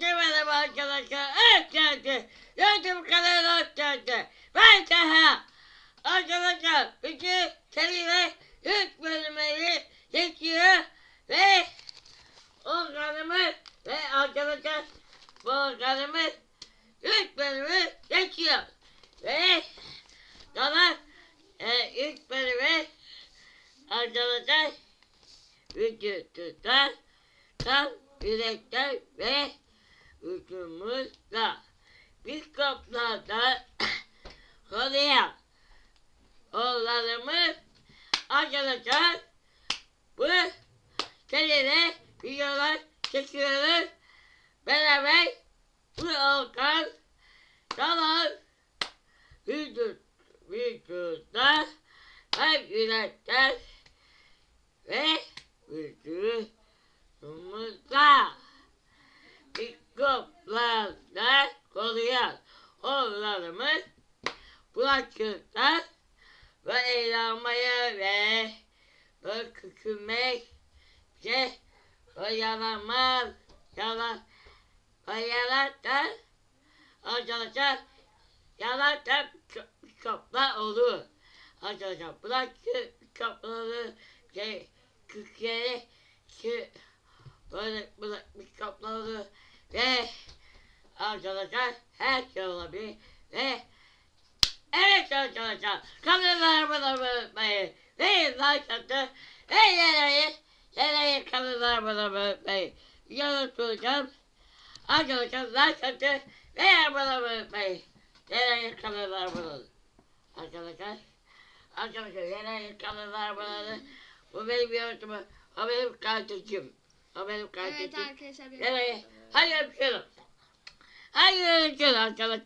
Herkese arkadaşlar. Evet geldi. YouTube kanalına hoş geldin. Ben Taha. Arkadaşlar bütün serine 3 bölümleri çekiyor ve organımız ve arkadaşlar bu organımız 3 bölümü çekiyor. Ve sonra e, 3 bölümü arkadaşlar vücutlar kan yürekler ve vücudumuzla mikroplardan koruyan oğullarımız arkadaşlar bu seninle videolar çekiyoruz. Beraber bu organ kalan vücut vücutlar ve yürekler ve vücudumuzda mikroplardan koruyan oğullarımız bulaşıklar ve eğlenmeye ve küçülmek ve yaramaz yalan ve yalan arkadaşlar yalan da mikroplar olur. Arkadaşlar bulaşık mikropları şey Türkiye'ye ki böyle böyle arkadaşlar her şey olabilir ve evet arkadaşlar kanallarımı unutmayın ve like atın ve yeneyi yeneyi kanallarımı unutmayın yanıtlayacağım arkadaşlar like atın ve abone unutmayın yeneyi kanallarımı arkadaşlar arkadaşlar yeneyi kanallarımı bu benim yönetimi. O benim kardeşim. O benim Evet kardeşim. arkadaşlar. bir- Nereye? Hadi öpüyorum. Hadi öpüyorum arkadaşlar.